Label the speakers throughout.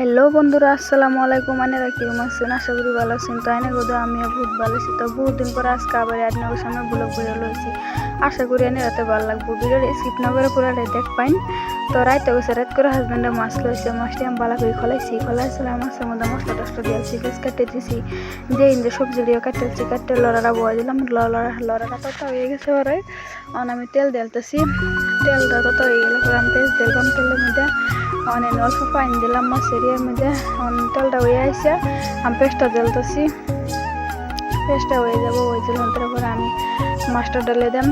Speaker 1: Hello বন্ধুরা, আসসালামু আলাইকুম। আনেরা কিরম আছেন? আশা করি ভালো আছেন। তো আইনে গোদা আমিও বহুত ভালো আছি। তো বহুত দিন পরে আজকে আবার আপনার সামনে ব্লগ ভিডিও লইছি। আশা করি আনে রাতে ভালো লাগবো। ভিডিওটা স্কিপ না করে পুরাটাই দেখ পাইন তো রাইতে গেছে রাত করে হাজব্যান্ডে মাছ লইছে। মাছটি আমি ভালো করে খোলাইছি। খোলাইছিলাম মাছের মধ্যে মশলা টসলা দিয়েছি ফেস কাটতে দিছি। যে ইন্দে সবজি দিয়ে কাটতেছি কাটতে লড়াটা বয়া দিলাম। লড়া লড়াটা তত হয়ে গেছে অন আমি তেল দেলতেছি তেলটা তত হয়ে গেলে পরে আমি পেঁয়াজ দিলাম তেলের অনেক অল্প পানি দিলাম মাছের এর মধ্যে। তেলটা হয়ে আসছে, আমি পেস্টটা জ্বলতেছি। পেস্টটা হয়ে যাব, ওই জন্য তারপরে আমি মাছটা ডালে দিলাম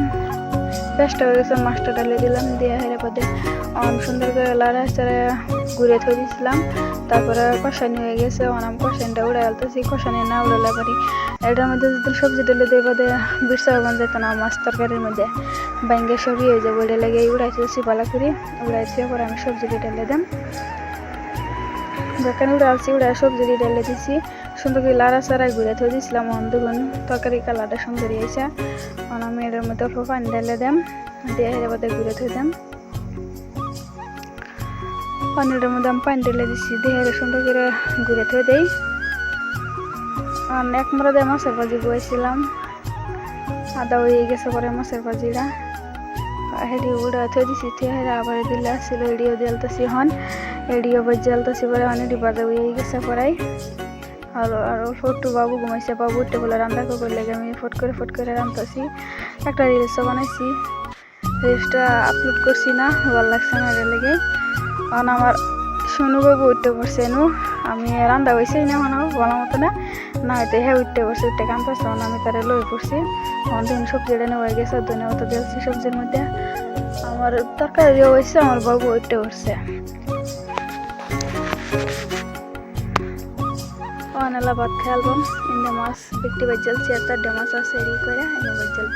Speaker 1: পেস্টটা হয়ে গেছে মাছটা ডালে দিলাম, দিয়ে হেরে অনেক সুন্দর করে লাড়া চাড়া ঘুরে থই দিয়েছিলাম তারপরে কষানি হয়ে গেছে, অনাম কষানিটা উড়ে আলতেছি, কষানি না উড়ালে পারি। এটার মধ্যে যদি সবজি দিলে দিয়ে বাদে বিরসা বান যেত না, মাছ তরকারির মধ্যে। ব্যাঙ্গে সবই হয়ে যাব এটা লেগে উড়াইতেছি পালা করি। উড়াইছি পরে আমি সবজি ডেলে দিলাম যেখানে উড়ালছি উড়াই সবজি ঢেলে দিছি। সুন্দর করে লাড়া চাড়াই ঘুরে থই দিয়েছিলাম অন দুগুণ তরকারি কালারটা সুন্দর হয়েছে আমি এটার মধ্যে অল্প পানি ঢেলে দাম, দিয়ে হেরে বাদে ঘুরে থই দাম। পানিটার মধ্যে আমি পানি ঢেলে দিছি, দিয়ে সুন্দর করে ঘুরে থই দেই। আর এক মরা দিয়ে মাছের ভাজি বয়েছিলাম, আদা হয়ে গেছে পরে মাছের ভাজিটা। হেডি উড়া থই দিছি থিয়ে হেরা আবার দিলে আসছিল এডিও জ্বালতেছি হন এডিও বাজ জ্বালতেছি পরে অনেক বাজা হয়ে গেছে পরাই আর আর ফটু বাবু ঘুমাইছে বাবু উঠতে বলে রান্না করলে আমি ফট করে ফট করে রান্তাছি। একটা রিলসও বানাইছি। রিলসটা আপলোড করছি না, ভালো লাগছে না এটা লেগে। কারণ আমার সোনু বাবু উঠতে পড়ছে নু। আমি রান্না হয়েছি না মানে বলা মতো না। না হয়তো হ্যাঁ উঠতে পড়ছে উঠতে কাম পাচ্ছে আমি তারা লই পড়ছি। দিন সবজিটা নেওয়া হয়ে গেছে, ধনে মতো দিয়েছি সবজির মধ্যে। আমার তরকারিও হয়েছে, আমার বাবু উঠতে পড়ছে অনেলা ভাত খেয়ালবাম ইন্দা মাছ বিক্রি বাজ্জাল চেয়ারটা ডেমাস আছে এরি করে এনে বাজ্জাল